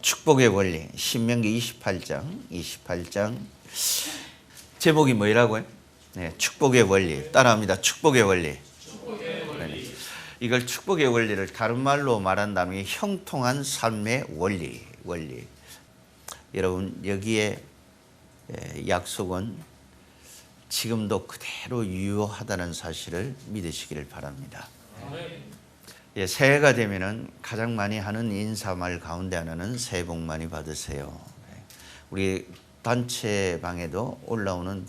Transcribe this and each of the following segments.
축복의 원리 신명기 28장 28장 제목이 뭐라고요? 네, 축복의 원리 따라합니다. 축복의 원리. 네. 이걸 축복의 원리를 다른 말로 말한다면 형통한 삶의 원리 원리. 여러분 여기에 에, 약속은 지금도 그대로 유효하다는 사실을 믿으시기를 바랍니다. 예, 새해가 되면은 가장 많이 하는 인사말 가운데 하나는 새해 복 많이 받으세요. 예. 우리 단체 방에도 올라오는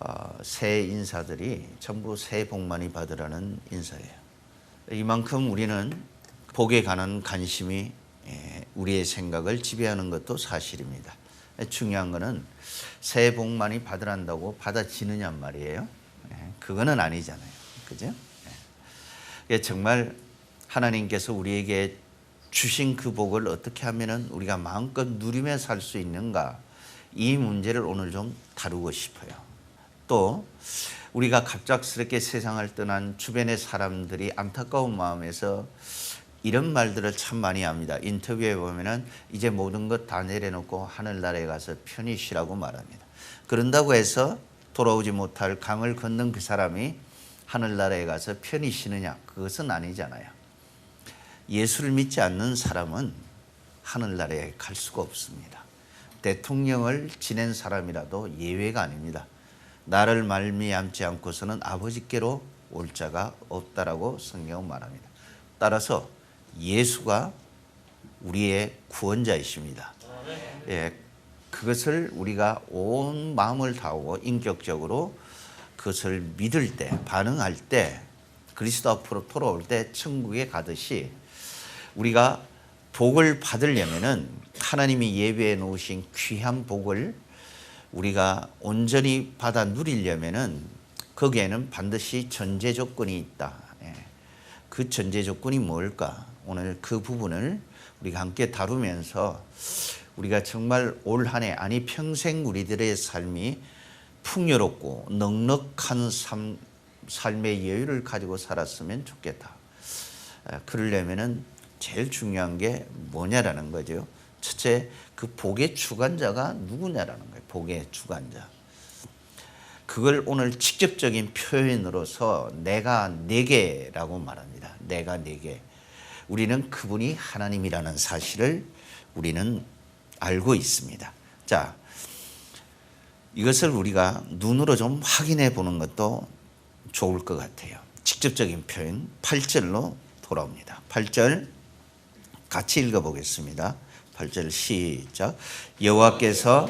어, 새해 인사들이 전부 새해 복 많이 받으라는 인사예요. 이만큼 우리는 복에 관한 관심이 예, 우리의 생각을 지배하는 것도 사실입니다. 예, 중요한 거는 새해 복 많이 받으란다고 받아지느냐 말이에요. 예, 그거는 아니잖아요. 그죠? 예, 정말 하나님께서 우리에게 주신 그 복을 어떻게 하면은 우리가 마음껏 누리며 살 수 있는가 이 문제를 오늘 좀 다루고 싶어요. 또 우리가 갑작스럽게 세상을 떠난 주변의 사람들이 안타까운 마음에서 이런 말들을 참 많이 합니다. 인터뷰에 보면은 이제 모든 것 다 내려놓고 하늘나라에 가서 편히 쉬라고 말합니다. 그런다고 해서 돌아오지 못할 강을 건넌 그 사람이 하늘나라에 가서 편히 쉬느냐? 그것은 아니잖아요. 예수를 믿지 않는 사람은 하늘나라에 갈 수가 없습니다. 대통령을 지낸 사람이라도 예외가 아닙니다. 나를 말미암지 않고서는 아버지께로 올 자가 없다라고 성경은 말합니다. 따라서 예수가 우리의 구원자이십니다. 예, 그것을 우리가 온 마음을 다하고 인격적으로 그것을 믿을 때, 반응할 때, 그리스도 앞으로 돌아올 때 천국에 가듯이 우리가 복을 받으려면은 하나님이 예배해 놓으신 귀한 복을 우리가 온전히 받아 누리려면은 거기에는 반드시 전제 조건이 있다. 예. 그 전제 조건이 뭘까? 오늘 그 부분을 우리가 함께 다루면서 우리가 정말 올 한해 아니 평생 우리들의 삶이 풍요롭고 넉넉한 삶, 삶의 여유를 가지고 살았으면 좋겠다. 에, 그러려면은 제일 중요한 게 뭐냐라는 거죠. 첫째, 그 복의 주관자가 누구냐라는 거예요. 복의 주관자. 그걸 오늘 직접적인 표현으로서 내가 내게라고 말합니다. 내가 내게. 우리는 그분이 하나님이라는 사실을 우리는 알고 있습니다. 자, 이것을 우리가 눈으로 좀 확인해 보는 것도 좋을 것 같아요. 직접적인 표현 8절로 돌아옵니다. 8절 같이 읽어 보겠습니다. 8절 시작. 여호와께서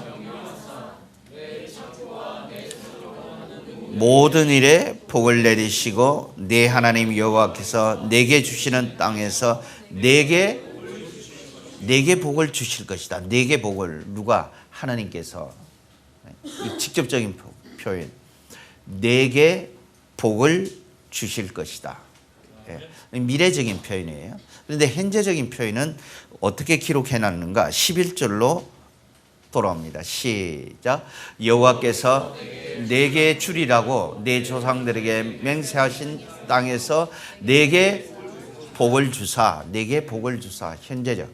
모든 일에 복을 내리시고 내 하나님 여호와께서 내게 주시는 땅에서 내게 내게 복을 주실 것이다. 내게 복을 누가 하나님께서 이 직접적인 표- 표현 내게 복을 주실 것이다. 예. 미래적인 표현이에요. 그런데 현재적인 표현은 어떻게 기록해 놨는가? 11절로 돌아옵니다. 시작. 여호와께서 내게 주리라고 내 조상들에게 맹세하신 땅에서 내게 복을 주사, 내게 복을 주사. 현재적.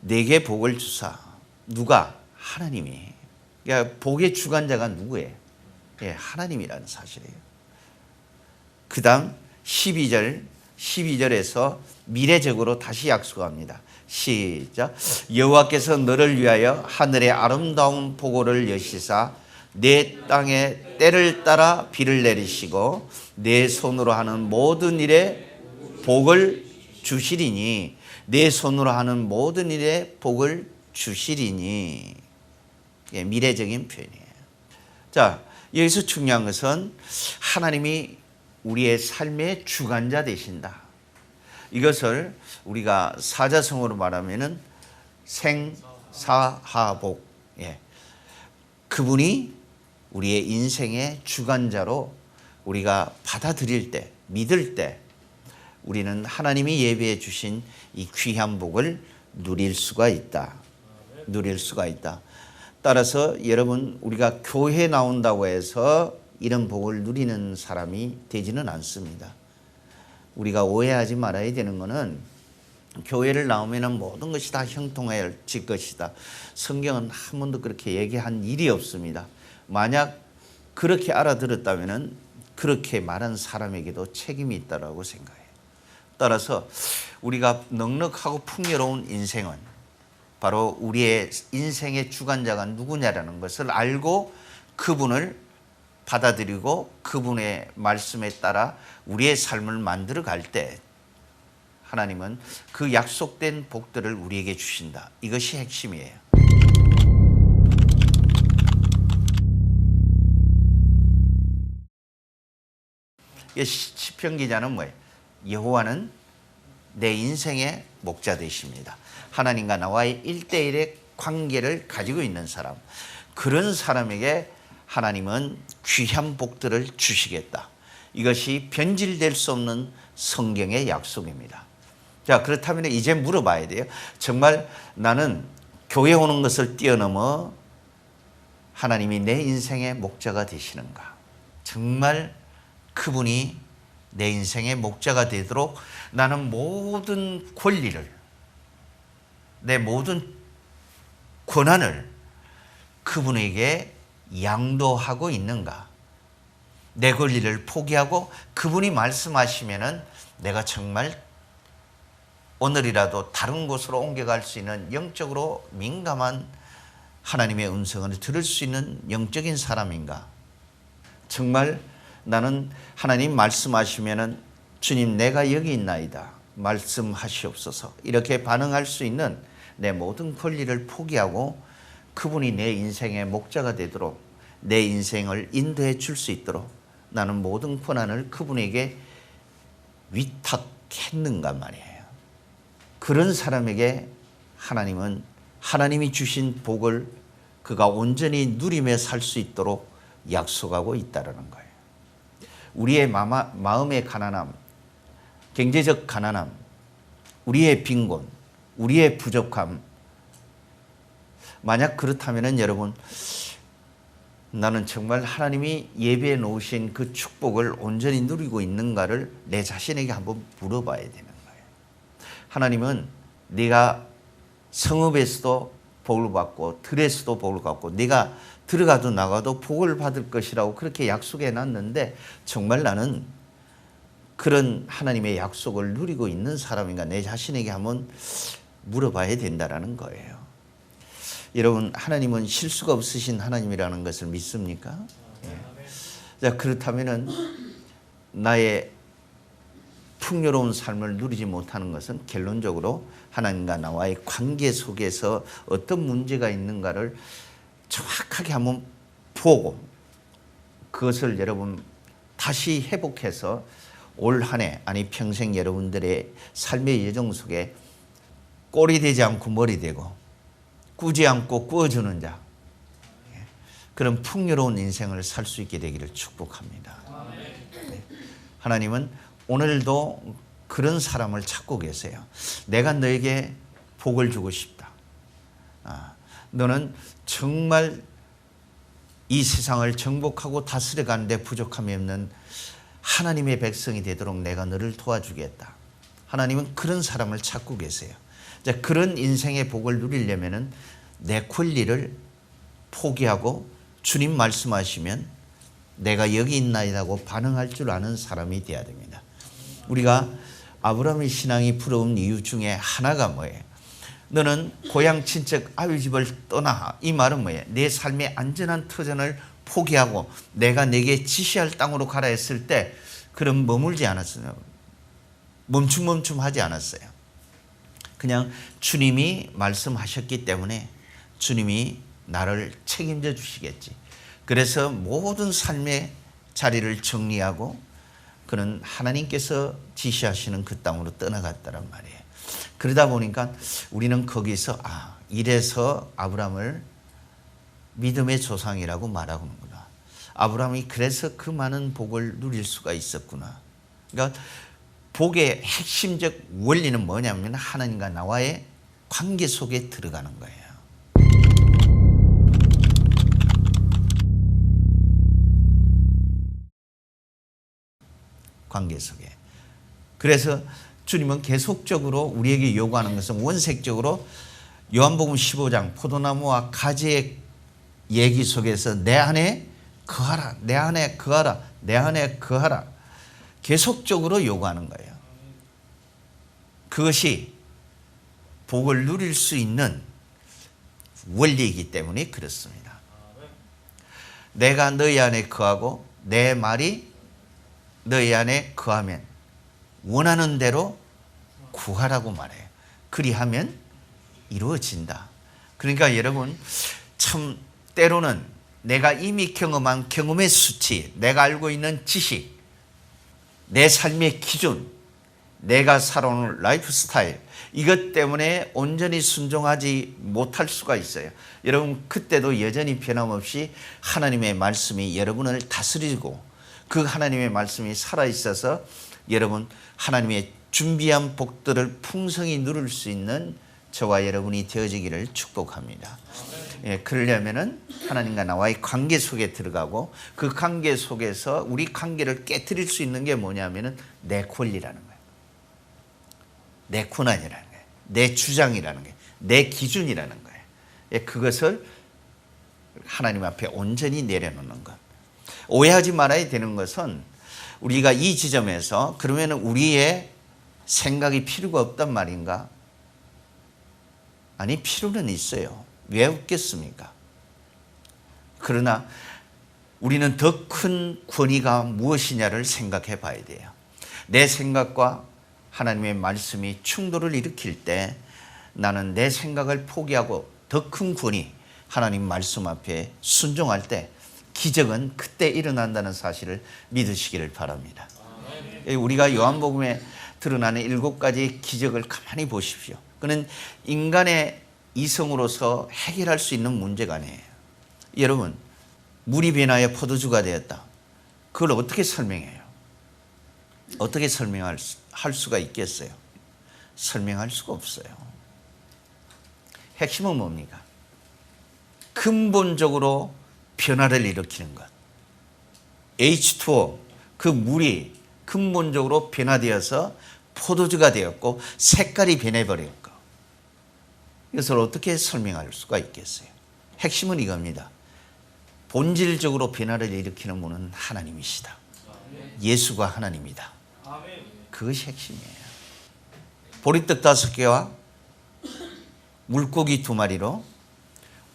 내게 복을 주사. 누가? 하나님이. 그러니까 복의 주관자가 누구예요? 예, 하나님이라는 사실이에요. 그 다음 12절, 12절에서 미래적으로 다시 약속합니다. 시작. 여호와께서 너를 위하여 하늘의 아름다운 보고를 여시사 내 땅에 때를 따라 비를 내리시고 내 손으로 하는 모든 일에 복을 주시리니 내 손으로 하는 모든 일에 복을 주시리니 예, 미래적인 표현이에요. 자, 여기서 중요한 것은 하나님이 우리의 삶의 주관자 되신다. 이것을 우리가 사자성어로 말하면은 생사하복. 예. 그분이 우리의 인생의 주관자로 우리가 받아들일 때, 믿을 때, 우리는 하나님이 예배해 주신 이 귀한 복을 누릴 수가 있다. 누릴 수가 있다. 따라서 여러분 우리가 교회 나온다고 해서 이런 복을 누리는 사람이 되지는 않습니다. 우리가 오해하지 말아야 되는 것은 교회를 나오면 모든 것이 다 형통해질 것이다. 성경은 한 번도 그렇게 얘기한 일이 없습니다. 만약 그렇게 알아들었다면 그렇게 말한 사람에게도 책임이 있다고 생각해요. 따라서 우리가 넉넉하고 풍요로운 인생은 바로 우리의 인생의 주관자가 누구냐라는 것을 알고 그분을 받아들이고 그분의 말씀에 따라 우리의 삶을 만들어 갈 때 하나님은 그 약속된 복들을 우리에게 주신다. 이것이 핵심이에요. 시편 기자는 뭐예요? 여호와는 내 인생의 목자 되십니다. 하나님과 나와의 일대일의 관계를 가지고 있는 사람. 그런 사람에게 하나님은 귀한 복들을 주시겠다. 이것이 변질될 수 없는 성경의 약속입니다. 자, 그렇다면 이제 물어봐야 돼요. 정말 나는 교회 오는 것을 뛰어넘어 하나님이 내 인생의 목자가 되시는가? 정말 그분이 내 인생의 목자가 되도록 나는 모든 권리를, 내 모든 권한을 그분에게 양도하고 있는가? 내 권리를 포기하고 그분이 말씀하시면은 내가 정말 오늘이라도 다른 곳으로 옮겨갈 수 있는 영적으로 민감한 하나님의 음성을 들을 수 있는 영적인 사람인가? 정말 나는 하나님 말씀하시면은 주님 내가 여기 있나이다. 말씀하시옵소서. 이렇게 반응할 수 있는 내 모든 권리를 포기하고 그분이 내 인생의 목자가 되도록 내 인생을 인도해 줄 수 있도록 나는 모든 권한을 그분에게 위탁했는가 말이에요. 그런 사람에게 하나님은 하나님이 주신 복을 그가 온전히 누리며 살수 있도록 약속하고 있다라는 거예요. 우리의 마마, 마음의 가난함, 경제적 가난함, 우리의 빈곤, 우리의 부족함. 만약 그렇다면 여러분 나는 정말 하나님이 예배해 놓으신 그 축복을 온전히 누리고 있는가를 내 자신에게 한번 물어봐야 되는 거예요. 하나님은 네가 성읍에서도 복을 받고 들에서도 복을 받고 네가 들어가도 나가도 복을 받을 것이라고 그렇게 약속해 놨는데 정말 나는 그런 하나님의 약속을 누리고 있는 사람인가 내 자신에게 한번 물어봐야 된다라는 거예요. 여러분 하나님은 실수가 없으신 하나님이라는 것을 믿습니까? 예. 자 그렇다면은 나의 풍요로운 삶을 누리지 못하는 것은 결론적으로 하나님과 나와의 관계 속에서 어떤 문제가 있는가를 정확하게 한번 보고 그것을 여러분 다시 회복해서 올 한 해 아니 평생 여러분들의 삶의 여정 속에 꼴이 되지 않고 머리 되고 꾸지 않고 꾸어주는 자 예. 그런 풍요로운 인생을 살 수 있게 되기를 축복합니다. 네. 하나님은 오늘도 그런 사람을 찾고 계세요. 내가 너에게 복을 주고 싶다. 아, 너는 정말 이 세상을 정복하고 다스려 가는데 부족함이 없는 하나님의 백성이 되도록 내가 너를 도와주겠다. 하나님은 그런 사람을 찾고 계세요. 자, 그런 인생의 복을 누리려면은 내 권리를 포기하고 주님 말씀하시면 내가 여기 있나이라고 반응할 줄 아는 사람이 되어야 됩니다. 우리가 아브라함의 신앙이 부러운 이유 중에 하나가 뭐예요? 너는 고향 친척 아비 집을 떠나 이 말은 뭐예요? 내 삶의 안전한 터전을 포기하고 내가 내게 지시할 땅으로 가라 했을 때 그럼 머물지 않았어요. 멈춤멈춤하지 않았어요. 그냥 주님이 말씀하셨기 때문에 주님이 나를 책임져 주시겠지. 그래서 모든 삶의 자리를 정리하고 그는 하나님께서 지시하시는 그 땅으로 떠나갔다란 말이에요. 그러다 보니까 우리는 거기서 아 이래서 아브라함을 믿음의 조상이라고 말하는구나. 아브라함이 그래서 그 많은 복을 누릴 수가 있었구나. 그러니까 복의 핵심적 원리는 뭐냐면 하나님과 나와의 관계 속에 들어가는 거예요. 관계 속에. 그래서 주님은 계속적으로 우리에게 요구하는 것은 원색적으로 요한복음 15장 포도나무와 가지의 얘기 속에서 내 안에 거하라, 내 안에 거하라, 내 안에 거하라. 계속적으로 요구하는 거예요. 그것이 복을 누릴 수 있는 원리이기 때문에 그렇습니다. 내가 너희 안에 거하고 내 말이 너희 안에 거하면 원하는 대로 구하라고 말해요. 그리하면 이루어진다. 그러니까 여러분 참 때로는 내가 이미 경험한 경험의 수치, 내가 알고 있는 지식, 내 삶의 기준, 내가 살아오는 라이프 스타일 이것 때문에 온전히 순종하지 못할 수가 있어요. 여러분 그때도 여전히 변함없이 하나님의 말씀이 여러분을 다스리고 그 하나님의 말씀이 살아 있어서 여러분 하나님의 준비한 복들을 풍성히 누릴 수 있는 저와 여러분이 되어지기를 축복합니다. 예, 그러려면은 하나님과 나와의 관계 속에 들어가고 그 관계 속에서 우리 관계를 깨뜨릴 수 있는 게 뭐냐면은 내 권리라는 거예요. 내 권한이라는 거예요. 내 주장이라는 거예요. 내 기준이라는 거예요. 예, 그것을 하나님 앞에 온전히 내려놓는 것. 오해하지 말아야 되는 것은 우리가 이 지점에서 그러면 우리의 생각이 필요가 없단 말인가? 아니, 필요는 있어요. 왜 없겠습니까? 그러나 우리는 더 큰 권위가 무엇이냐를 생각해 봐야 돼요. 내 생각과 하나님의 말씀이 충돌을 일으킬 때 나는 내 생각을 포기하고 더 큰 권위, 하나님 말씀 앞에 순종할 때 기적은 그때 일어난다는 사실을 믿으시기를 바랍니다. 우리가 요한복음에 드러나는 일곱 가지 기적을 가만히 보십시오. 그는 인간의 이성으로서 해결할 수 있는 문제가 아니에요. 여러분, 물이 변하여 포도주가 되었다. 그걸 어떻게 설명해요? 어떻게 설명할 수, 할 수가 있겠어요? 설명할 수가 없어요. 핵심은 뭡니까? 근본적으로 변화를 일으키는 것. H2O, 그 물이 근본적으로 변화되어서 포도주가 되었고 색깔이 변해버렸고 이것을 어떻게 설명할 수가 있겠어요? 핵심은 이겁니다. 본질적으로 변화를 일으키는 분은 하나님이시다. 예수가 하나님이다. 그것이 핵심이에요. 보리떡 다섯 개와 물고기 두 마리로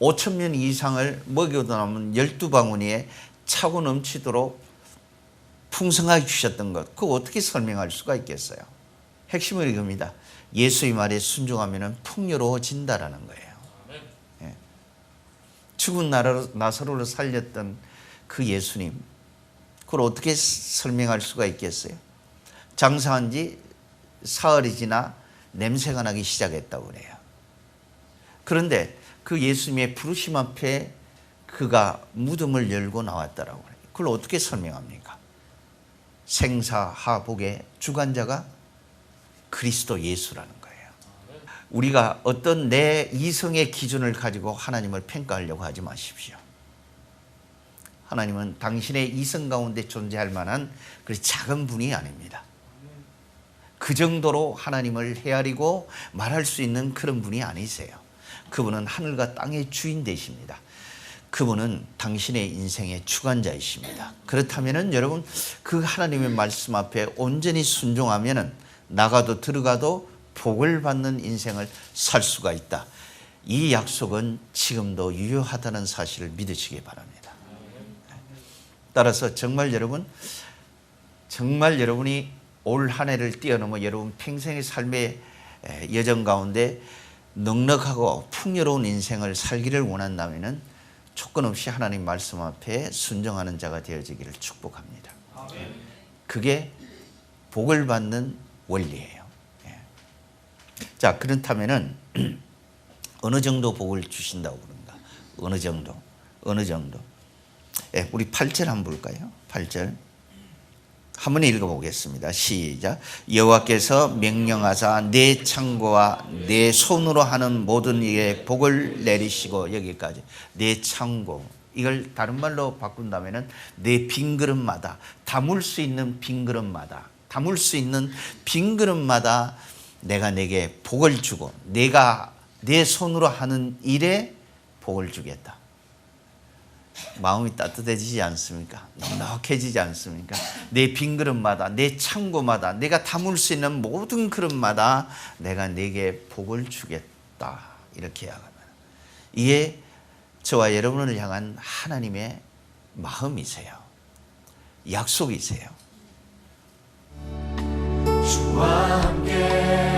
5천 명 이상을 먹여도 남은 열두 방울이에 차고 넘치도록 풍성하게 주셨던 것, 그거 어떻게 설명할 수가 있겠어요? 핵심은 이겁니다. 예수의 말에 순종하면 풍요로워진다라는 거예요. 예. 죽은 나사로를 살렸던 그 예수님, 그걸 어떻게 설명할 수가 있겠어요? 장사한 지 사흘이 지나 냄새가 나기 시작했다고 그래요. 그런데 그 예수님의 부르심 앞에 그가 무덤을 열고 나왔다라고 그래요. 그걸 어떻게 설명합니까? 생사하복의 주관자가 그리스도 예수라는 거예요. 우리가 어떤 내 이성의 기준을 가지고 하나님을 평가하려고 하지 마십시오. 하나님은 당신의 이성 가운데 존재할 만한 그 작은 분이 아닙니다. 그 정도로 하나님을 헤아리고 말할 수 있는 그런 분이 아니세요. 그분은 하늘과 땅의 주인 되십니다. 그분은 당신의 인생의 주관자이십니다. 그렇다면은 여러분 그 하나님의 말씀 앞에 온전히 순종하면은 나가도 들어가도 복을 받는 인생을 살 수가 있다. 이 약속은 지금도 유효하다는 사실을 믿으시기 바랍니다. 따라서 정말 여러분 정말 여러분이 올 한 해를 뛰어넘어 여러분 평생의 삶의 여정 가운데 넉넉하고 풍요로운 인생을 살기를 원한다면은 조건 없이 하나님 말씀 앞에 순종하는 자가 되어지기를 축복합니다. 그게 복을 받는 원리예요. 예. 자, 그렇다면은 어느 정도 복을 주신다고 그런가? 어느 정도? 어느 정도? 예, 우리 8절 한번 볼까요? 8절. 한번 읽어보겠습니다. 시작. 여호와께서 명령하사 내 창고와 내 손으로 하는 모든 일에 복을 내리시고 여기까지 내 창고 이걸 다른 말로 바꾼다면은 내 빈 그릇마다 담을 수 있는 빈 그릇마다 담을 수 있는 빈 그릇마다 내가 내게 복을 주고 내가 내 손으로 하는 일에 복을 주겠다. 마음이 따뜻해지지 않습니까? 넉넉해지지 않습니까? 내 빈 그릇마다, 내 창고마다, 내가 담을 수 있는 모든 그릇마다 내가 내게 복을 주겠다. 이렇게 이야기합니다. 이게 저와 여러분을 향한 하나님의 마음이세요. 약속이세요. 주와 함께.